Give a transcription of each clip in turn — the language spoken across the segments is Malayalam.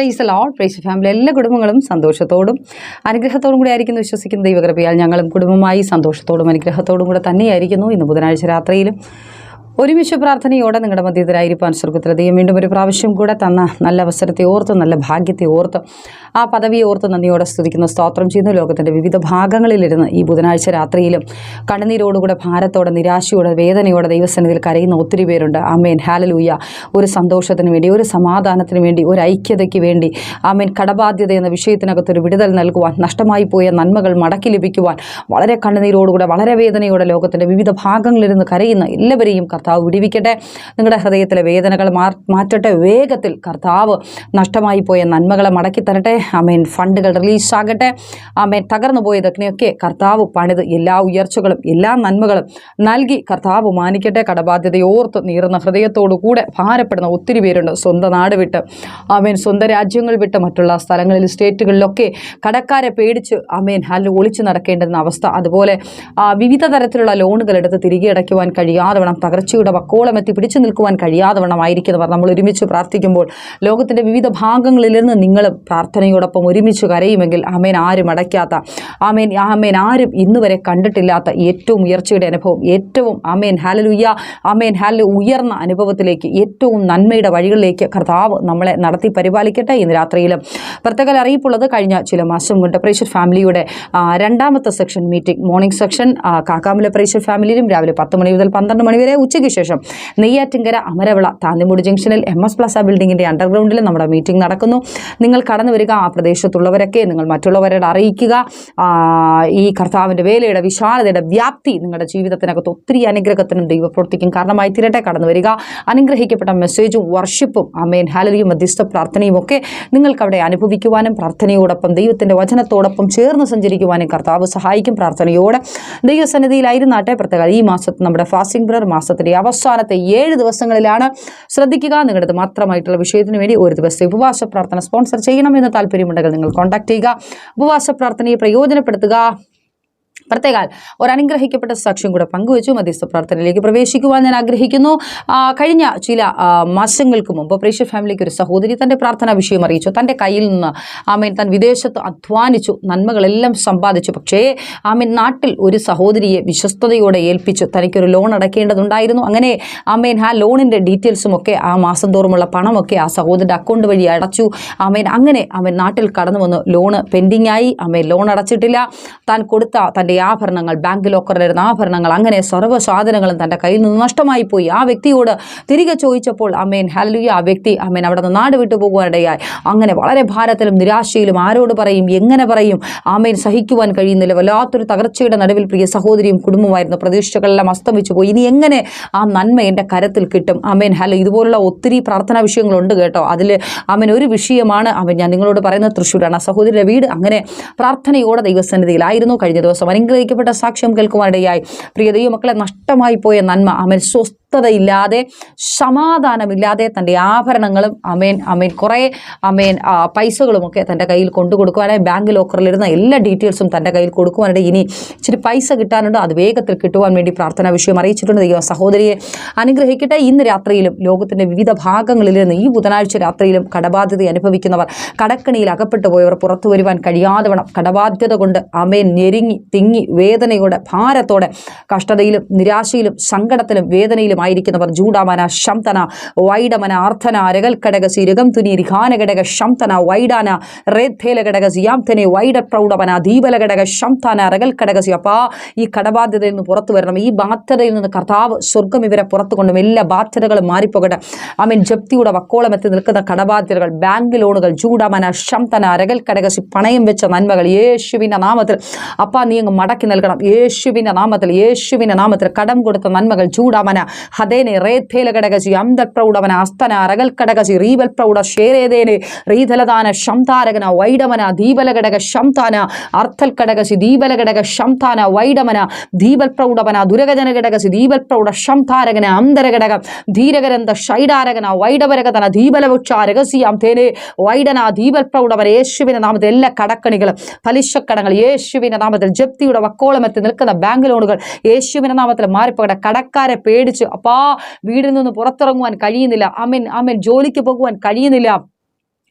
പ്രൈസ് ലോഡ് പ്രൈസ് ഫാമിലി എല്ലാ കുടുംബങ്ങളും സന്തോഷത്തോടും അനുഗ്രഹത്തോടും കൂടി ആയിരിക്കുന്നു വിശ്വസിക്കുന്ന ദൈവകൃപയാൽ ഞങ്ങളും കുടുംബമായി സന്തോഷത്തോടും അനുഗ്രഹത്തോടും കൂടെ തന്നെയായിരിക്കുന്നു. ഇന്ന് ബുധനാഴ്ച രാത്രിയിലും ഒരുമിച്ച് പ്രാർത്ഥനയോടെ നിങ്ങളുടെ മധ്യത്തിലായിരിക്കാൻ സ്വർഗത്തിൽ ദൈവം വീണ്ടും ഒരു പ്രാവശ്യം കൂടെ തന്ന നല്ല അവസരത്തെ ഓർത്ത് നല്ല ഭാഗ്യത്തെ ഓർത്ത് ആ പദവിയെ ഓർത്ത് നന്ദിയോടെ സ്തുതിക്കുന്ന. സ്തോത്രം ചെയ്യുന്ന. ലോകത്തിന്റെ വിവിധ ഭാഗങ്ങളിലിരുന്ന് ഈ ബുധനാഴ്ച രാത്രിയിലും കണ്ണുനീരോടുകൂടെ ഭാരത്തോടെ നിരാശയോടെ വേദനയോടെ ദൈവസന്നിധിയിൽ കരയുന്ന ഒത്തിരി പേരുണ്ട്. ആമേൻ. ഹാലലൂയ. ഒരു സന്തോഷത്തിന് വേണ്ടി ഒരു സമാധാനത്തിന് വേണ്ടി ഒരു ഐക്യതയ്ക്ക് വേണ്ടി ആമേൻ. കടബാധ്യത എന്ന വിഷയത്തിനകത്തൊരു വിടുതൽ നൽകുവാൻ നഷ്ടമായി പോയ നന്മകൾ മടക്കി ലഭിക്കുവാൻ വളരെ കണ്ണുനീരോടുകൂടെ വളരെ വേദനയോടെ ലോകത്തിന്റെ വിവിധ ഭാഗങ്ങളിലിരുന്ന് കരയുന്ന എല്ലാവരെയും കർത്താവ് വിടിവിക്കട്ടെ. നിങ്ങളുടെ ഹൃദയത്തിലെ വേദനകൾ മാറ്റട്ടെ. വേഗത്തിൽ കർത്താവ് നഷ്ടമായി പോയ നന്മകളെ മടക്കി തരട്ടെ. ആമേൻ. ഫണ്ടുകൾ റിലീസാകട്ടെ. ആമേൻ. തകർന്നു പോയതൊക്കെയൊക്കെ കർത്താവ് പണിത് എല്ലാ ഉയർച്ചകളും എല്ലാ നന്മകളും നൽകി കർത്താവ് മാനിക്കട്ടെ. കടബാധ്യതയോർത്ത് നീറുന്ന ഹൃദയത്തോടു കൂടെ ഭാരപ്പെടുന്ന ഒത്തിരി പേരുണ്ട് സ്വന്തം നാട് വിട്ട്. ആമേൻ. സ്വന്തം രാജ്യങ്ങൾ വിട്ട് മറ്റുള്ള സ്ഥലങ്ങളിൽ സ്റ്റേറ്റുകളിലൊക്കെ കടക്കാരെ പേടിച്ച് ആമേൻ ഹല്ല് ഒളിച്ചു നടക്കേണ്ടുന്ന അവസ്ഥ. അതുപോലെ വിവിധ തരത്തിലുള്ള ലോണുകൾ എടുത്ത് തിരികെ അടയ്ക്കുവാൻ കഴിയാതെ വേണം തകർച്ചയുടെ വക്കോളം എത്തി പിടിച്ചു നിൽക്കുവാൻ കഴിയാതെ വേണം ആയിരിക്കുന്നവർ നമ്മൾ ഒരുമിച്ച് പ്രാർത്ഥിക്കുമ്പോൾ ലോകത്തിന്റെ വിവിധ ഭാഗങ്ങളിൽ നിന്ന് നിങ്ങൾ പ്രാർത്ഥനയോടൊപ്പം ഒരുമിച്ച് കരയുമെങ്കിൽ ആമേൻ ആരും അടയ്ക്കാത്ത ആമേൻ ആമേൻ ആരും ഇന്ന് വരെ കണ്ടിട്ടില്ലാത്ത ഏറ്റവും ഉയർച്ചയുടെ അനുഭവം ഏറ്റവും ആമേൻ ഹാലലുയ്യ ആമേൻ ഹാല ഉയർന്ന അനുഭവത്തിലേക്ക് ഏറ്റവും നന്മയുടെ വഴികളിലേക്ക് കർത്താവ് നമ്മളെ നടത്തി പരിപാലിക്കട്ടെ ഇന്ന് രാത്രിയിലും. പ്രത്യേക അറിയിപ്പുള്ളത് കഴിഞ്ഞ ചില മാസം കൊണ്ട് പ്രേഷർ ഫാമിലിയുടെ രണ്ടാമത്തെ section meeting morning section Kakkamala പ്രേഷർ ഫാമിലിയിലും രാവിലെ പത്ത് മണി മുതൽ പന്ത്രണ്ട് മണി വരെ ഉച്ചയ്ക്ക് ശേഷം നെയ്യാറ്റിങ്കര അമരവിള താന്നിമൂട് ജംഗ്ഷനിൽ എം എസ് പ്ലസ ബിൽഡിങ്ങിന്റെ അണ്ടർഗ്രൗണ്ടിൽ നമ്മുടെ മീറ്റിംഗ് നടക്കുന്നു. നിങ്ങൾ കടന്നു വരിക ആ പ്രദേശത്തുള്ളവരൊക്കെ നിങ്ങൾ മറ്റുള്ളവരോട് അറിയിക്കുക. ഈ കർത്താവിന്റെ വേലയുടെ വിശാലതയുടെ വ്യാപ്തി നിങ്ങളുടെ ജീവിതത്തിനകത്ത് ഒത്തിരി അനുഗ്രഹത്തിനും ദൈവപ്രവൃത്തിക്കും കാരണമായി തീരട്ടെ. കടന്നു വരിക അനുഗ്രഹിക്കപ്പെട്ട മെസ്സേജും വർഷിപ്പും അമേൻ ഹാലരിയും മധ്യസ്ഥ പ്രാർത്ഥനയും ഒക്കെ നിങ്ങൾക്ക് അവിടെ അനുഭവിക്കുവാനും പ്രാർത്ഥനയോടൊപ്പം ദൈവത്തിന്റെ വചനത്തോടൊപ്പം ചേർന്ന് സഞ്ചരിക്കുവാനും കർത്താവ് സഹായിക്കും പ്രാർത്ഥനയോടെ. ദൈവസന്നിധിയിലായിരുന്നാട്ടെ പ്രത്യേക. ഈ മാസത്തെ നമ്മുടെ ഫാസ്റ്റിംഗ് ബ്രർ മാസത്തിന്റെ അവസാനത്തെ ഏഴ് ദിവസങ്ങളിലാണ് ശ്രദ്ധിക്കുക. നിങ്ങളുടെ മാത്രമായിട്ടുള്ള വിഷയത്തിന് വേണ്ടി ഒരു ദിവസത്തെ ഉപവാസ പ്രാർത്ഥന സ്പോൺസർ ചെയ്യണമെന്ന് താല്പര്യമുണ്ടെങ്കിൽ നിങ്ങൾ കോൺടാക്ട് ചെയ്യുക. ഉപവാസ പ്രാർത്ഥനയെ പ്രയോജനപ്പെടുത്തുക. പ്രത്യേകാൽ ഒരു അനുഗ്രഹിക്കപ്പെട്ട സാക്ഷ്യം കൂടെ പങ്കുവച്ചു മധ്യസ്ഥ പ്രാർത്ഥനയിലേക്ക് പ്രവേശിക്കുവാൻ ഞാൻ ആഗ്രഹിക്കുന്നു. കഴിഞ്ഞ ചില മാസങ്ങൾക്ക് മുമ്പ് പ്രേഷ്യ ഫാമിലിക്ക് ഒരു സഹോദരി തന്റെ പ്രാർത്ഥനാ വിഷയം അറിയിച്ചു. തന്റെ കയ്യിൽ നിന്ന് ആമേൻ താൻ വിദേശത്ത് അധ്വാനിച്ചു നന്മകളെല്ലാം സമ്പാദിച്ചു. പക്ഷേ ആമേൻ നാട്ടിൽ ഒരു സഹോദരിയെ വിശ്വസ്തയോടെ ഏൽപ്പിച്ചു. തനിക്കൊരു ലോൺ അടയ്ക്കേണ്ടതുണ്ടായിരുന്നു അങ്ങനെ ആമേൻ ആ ലോണിന്റെ ഡീറ്റെയിൽസും ഒക്കെ ആ മാസം തോറുമുള്ള പണമൊക്കെ ആ സഹോദരന്റെ അക്കൗണ്ട് വഴി അടച്ചു. ആമേൻ അങ്ങനെ അവൻ നാട്ടിൽ കടന്നു വന്ന് ലോണ് പെൻഡിംഗ് ആയി ആമേൻ ലോൺ അടച്ചിട്ടില്ല. താൻ കൊടുത്ത തന്റെ ആഭരണങ്ങൾ ബാങ്ക് ലോക്കറിലിരുന്ന ആഭരണങ്ങൾ അങ്ങനെ സർവ സാധനങ്ങളും തന്റെ കയ്യിൽ നിന്ന് നഷ്ടമായി പോയി. ആ വ്യക്തിയോട് തിരികെ ചോദിച്ചപ്പോൾ അമ്മേൻ ഹലുയ ആ വ്യക്തി അമ്മേൻ അവിടെ നിന്ന് നാട് വിട്ടു പോകുവാനിടയായി. അങ്ങനെ വളരെ ഭാരത്തിലും നിരാശയിലും ആരോട് പറയും എങ്ങനെ പറയും? ആമേൻ സഹിക്കുവാൻ കഴിയുന്നില്ല. വല്ലാത്തൊരു തകർച്ചയുടെ നടുവിൽ പ്രിയ സഹോദരിയും കുടുംബമായിരുന്നു പ്രതീക്ഷകളെല്ലാം അസ്തമിച്ചു പോയി. ഇനി എങ്ങനെ ആ നന്മ എന്റെ കരത്തിൽ കിട്ടും? അമേൻ ഹലോ ഇതുപോലുള്ള ഒത്തിരി പ്രാർത്ഥനാ വിഷയങ്ങളുണ്ട് കേട്ടോ. അതിൽ അമേൻ ഒരു വിഷയമാണ് അവൻ ഞാൻ നിങ്ങളോട് പറയുന്നത് തൃശ്ശൂരാണ്. ആ സഹോദരിയുടെ വീട് അങ്ങനെ പ്രാർത്ഥനയോടെ ദൈവസന്നിധിയിലായിരുന്നു. കഴിഞ്ഞ ദിവസം അനുഗ്രഹിക്കപ്പെട്ട സാക്ഷ്യം കേൾക്കുവാനിടയായി. പ്രിയ ദൈവമക്കളെ നഷ്ടമായി പോയ നന്മ അമേൻ. സ്വസ്ഥതയില്ലാതെ സമാധാനമില്ലാതെ തന്റെ ആഭരണങ്ങളും അമേൻ അമേൻ കുറേ അമേൻ പൈസകളുമൊക്കെ തന്റെ കയ്യിൽ കൊണ്ടു കൊടുക്കുവാനായി ബാങ്ക് ലോക്കറിലിരുന്ന എല്ലാ ഡീറ്റെയിൽസും തന്റെ കയ്യിൽ കൊടുക്കുവാനായിട്ട് ഇനി ഇച്ചിരി പൈസ കിട്ടാനുണ്ട്. അത് വേഗത്തിൽ കിട്ടുവാൻ വേണ്ടി പ്രാർത്ഥനാ വിഷയം അറിയിച്ചിട്ടുണ്ട്. ദൈവം സഹോദരിയെ അനുഗ്രഹിക്കട്ടെ. ഇന്ന് രാത്രിയിലും ലോകത്തിന്റെ വിവിധ ഭാഗങ്ങളിൽ നിന്ന് ഈ ബുധനാഴ്ച രാത്രിയിലും കടബാധ്യത അനുഭവിക്കുന്നവർ കടക്കണിയിൽ അകപ്പെട്ടു പോയവർ പുറത്തു വരുവാൻ കഴിയാതെ വേണം കടബാധ്യത കൊണ്ട് അമേൻ ഞെരുങ്ങി തിങ്ങി വേദനയോടെ ഭാരത്തോടെ കഷ്ടതയിലും നിരാശയിലും സങ്കടത്തിലും വേദനയിലും ആയിരിക്കുന്നവർ ജൂഡാമന ശംതന വൈഡമന ആർത്ഥന രകൽക്കടകസി രകം തുനി രിഖാനഘടക ശംതന വൈഡാന റേദ്ധേലഘടകസി സിയാംതനെ വൈഡ പ്രൗഢമന ദീപലഘടക ശംതന രകൽക്കടകസി അപ്പാ ഈ കടബാധ്യതയിൽ നിന്ന് പുറത്തു വരണം. ഈ ബാധ്യതയിൽ നിന്ന് കർത്താവ് സ്വർഗം ഇവരെ പുറത്തു കൊണ്ടും എല്ലാ ബാധ്യതകളും മാറിപ്പോകട്ടെ. ആമീൻ. ജപ്തിയുടെ വക്കോളം എത്തി നിൽക്കുന്ന കടബാധ്യതകൾ ബാങ്ക് ലോണുകൾ ജൂഡമന ശംതന രകൽക്കടകസി പണയം വെച്ച നന്മകൾ യേശുവിന്റെ നാമത്തിൽ. അപ്പാ നീ അങ്ങ് മടക്കി നൽകണം. യേശുവിന്റെ നാമത്തിൽ യേശുവിന്റെ നാമത്തിൽ കടം കൊടുത്ത നന്മകൾ ചൂടാമന ഹതേനെ റേത്തേല ഘടകസി അന്തൽ പ്രൗഢമന അസ്തന അരകൽ ഘടകസി റീവൽ പ്രൗഢ ശേരേതേനെ റീതലദാന ശംതാരകന വൈഡമന ദീപല ഘടക ശംതാന അർത്ഥൽ ഘടകസി ദീപല ഘടക ശംതാന വൈഡമന ദീപൽ പ്രൗഢവന ദുരഗജന ഘടകസി ദീപൽ പ്രൗഢ ശംതാരകന അന്തര ഘടകം ധീരകരന്ത ഷൈഡാരകന വൈഡവരകതന ദീപലവൃക്ഷ രഹസ്യാം തേനെ വൈഡന ദീപൽ പ്രൗഢമന യേശുവിന്റെ നാമത്തിൽ എല്ലാ കടക്കണികളും പലിശക്കടങ്ങൾ യേശുവിന്റെ നാമത്തിൽ ജപ്തിയുടെ വക്കോളമെത്തി നിൽക്കുന്ന ബാങ്ക് ലോണുകൾ യേശുവിന്റെ നാമത്തിൽ മാറിപ്പോകട്ടെ കടക്കാരെ പേടിച്ച് അപ്പാ വീടിൽ നിന്ന് പുറത്തിറങ്ങുവാൻ കഴിയുന്നില്ല. അമൻ അമൻ. ജോലിക്ക് പോകുവാൻ കഴിയുന്നില്ല.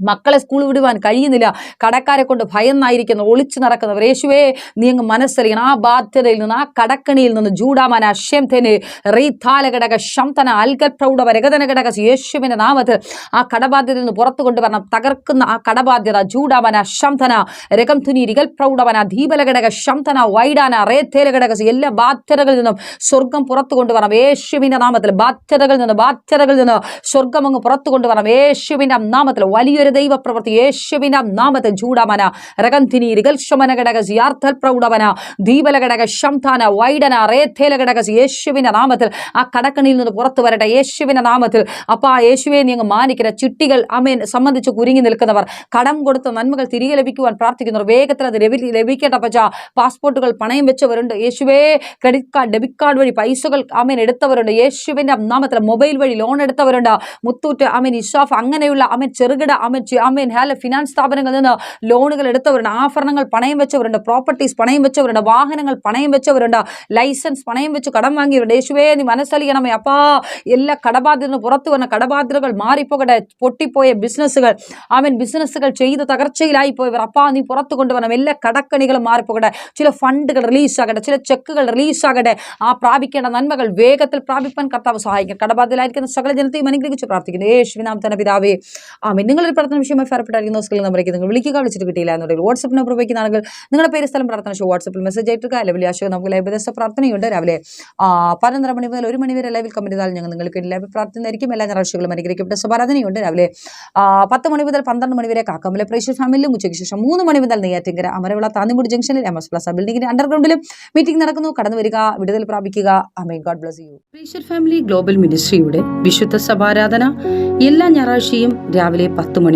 മക്കളെ സ്കൂൾ വിടുവാൻ കഴിയുന്നില്ല. കടക്കാരെ കൊണ്ട് ഭയന്നായിരിക്കുന്നു. ഒളിച്ചു നടക്കുന്നവർ യേശുവേ നീ അങ്ങ് മനസ്സറിയണം. ആ ബാധ്യതയിൽ നിന്ന് ആ കടക്കണിയിൽ നിന്ന് ജൂഡാമന അഷ്യംതന് റീതാലഘടക ശംതന അൽഗൽ പ്രൗഢ രഗതന ഘടക യേശുവിന്റെ നാമത്തിൽ ആ കടബാധ്യതയിൽ നിന്ന് പുറത്തു കൊണ്ടുവരണം. തകർക്കുന്ന ആ കടബാധ്യത ജൂഡാമന ശംതന രകം തുനി റിഗൽ പ്രൗഢവന ദീപലഘടക ശംതന വൈഡാന റേത്തേല ഘടക എല്ലാ ബാധ്യതകളിൽ നിന്നും സ്വർഗം പുറത്തു കൊണ്ടുവരണം. യേശുവിന്റെ നാമത്തിൽ ബാധ്യതകളിൽ നിന്ന് ബാധ്യതകളിൽ നിന്ന് സ്വർഗം അങ്ങ് പുറത്തു കൊണ്ടുവരണം. യേശുവിന്റെ നാമത്തിൽ വലിയൊരു ദൈവപ്രവൃത്തി യേശുവിന്റെ നാമത്തിൽ ചൂടമന രകന്തിനി റിഗൽഷമന ഘടക ജിയാർത്ഥൽ പ്രൗഢവന ദീപല ഘടക ശംതാന വൈഡന റേഥേല ഘടക യേശുവിന്റെ നാമത്തിൽ ആ കടക്കണിയിൽ നിന്ന് പുറത്തു വരട്ടെ യേശുവിന്റെ നാമത്തിൽ. അപ്പാ യേശുവെ നീ അങ്ങ് മാനിക്കുന്ന ചിട്ടികൾ അമേൻ സംബന്ധിച്ച് കുരുങ്ങി നിൽക്കുന്നവർ കടം കൊടുത്ത നന്മകൾ തിരികെ ലഭിക്കുവാൻ പ്രാർത്ഥിക്കുന്നവർ വേഗത്തിൽ അത് ലഭി പച്ച പാസ്പോർട്ടുകൾ പണയം വെച്ചവരുണ്ട് യേശുവേ ക്രെഡിറ്റ് കാർഡ് ഡെബിറ്റ് കാർഡ് വഴി പൈസകൾ അമേൻ എടുത്തവരുണ്ട് യേശുവിന്റെ നാമത്തിൽ മൊബൈൽ വഴി ലോൺ എടുത്തവരുണ്ട്. മുത്തൂറ്റ് അമ്മൻ ഇഷാഫ് അങ്ങനെയുള്ള അമ്മൻ ചെറുകിട അമീൻ ചി- ആമേൻ ഹാല ഫിനാൻസ് സ്ഥാപനങ്ങളിൽ നിന്ന് ലോണുകൾ എടുത്തവരുണ്ട് ആഭരണങ്ങൾ പണയം വെച്ചവരുണ്ട് പ്രോപ്പർട്ടീസ് പണയം വെച്ചവരുണ്ട് വാഹനങ്ങൾ പണയം വെച്ചവരുണ്ട് ലൈസൻസ് പണയം വെച്ച് കടം വാങ്ങിയവരുണ്ട്. യേശുവേ നീ മനസ്സലിയണമേ അപ്പാ എല്ലാ കടബാധ്യത പുറത്തു വന്ന കടബാധ്യതകൾ മാറിപ്പോകട്ടെ പൊട്ടിപ്പോയ ബിസിനസ്സുകൾ അവൻ ബിസിനസ്സുകൾ ചെയ്ത് തകർച്ചയിലായി പോയവർ അപ്പാ നീ പുറത്തു കൊണ്ടുവരണം എല്ലാ കടക്കണികളും മാറിപ്പോകട്ടെ ചില ഫണ്ടുകൾ റിലീസാകട്ടെ ചില ചെക്കുകൾ റിലീസാകട്ടെ ആ പ്രാപിക്കേണ്ട നന്മകൾ വേഗത്തിൽ പ്രാപിപ്പാൻ കർത്താവ് സഹായിക്കും. കടബാധ്യതയിലായിരിക്കുന്ന സകല ജനത്തെയും അനുഗ്രഹിച്ച് പ്രാർത്ഥിക്കുന്നു. യേശുവിനാം തന്നെ പിതാവേ ആമേ നിങ്ങളൊരു പ്രാർത്ഥന വിഷയമായി ഫലപ്പെട്ടായിരിക്കുന്ന സ്കിൽ നമ്പറേക്ക് നിങ്ങൾ വിളിക്കുക. വിളിച്ചിട്ട് കിട്ടിയില്ല എന്നുണ്ടെങ്കിൽ വാട്സപ്പ് നമ്പർ ഉപയോഗിക്കുന്നതാണെങ്കിൽ നിങ്ങളുടെ പേര് സ്ഥലം പ്രാർത്ഥന ഷോ വാട്സപ്പിൽ മെസ്സേജ് ആയിട്ട് അല്ലെങ്കിൽ ആശയം നമുക്ക് ലൈവ് ദിവസം പ്രാർത്ഥനയുണ്ട്. രാവിലെ പതിനൊന്നര മണി മുതൽ ഒരു മണി വരെ ലൈവിൽ കമ്പനി ചെയ്താൽ ഞങ്ങൾ നിങ്ങൾക്ക് ലൈവ് പ്രാർത്ഥനയായിരിക്കും എല്ലാ ഞായറാഴ്ചകളും അനുഗ്രഹിക്കപ്പെട്ട സ്വപാരാധനയുണ്ട് രാവിലെ പത്ത് മണി മുതൽ പന്ത്രണ്ട് മണി വരെ കാക്കമ്പല പ്രേക്ഷക ഫാമിലിയിലും ഉച്ചയ്ക്ക് ശേഷം മൂന്ന് മണി മുതൽ നെയ്യാറ്റിങ്കര അമരവിള താന്നിമുടി ജംഗ്ഷനിൽ എം എസ് പ്ലസ് ബിൽഡിംഗിന്റെ അണ്ടർഗ്രൗണ്ടിലും മീറ്റിംഗ് നടക്കുന്നു. കടന്നു വരിക വിടുതൽ പ്രാപിക്കുക. ഗോഡ് യു ഫാമിലി ഗ്ലോബൽ മിനിസ്ട്രിയുടെ വിശുദ്ധ സഭാരാധന എല്ലാ ഞായറാഴ്ചയും രാവിലെ പത്ത് മണി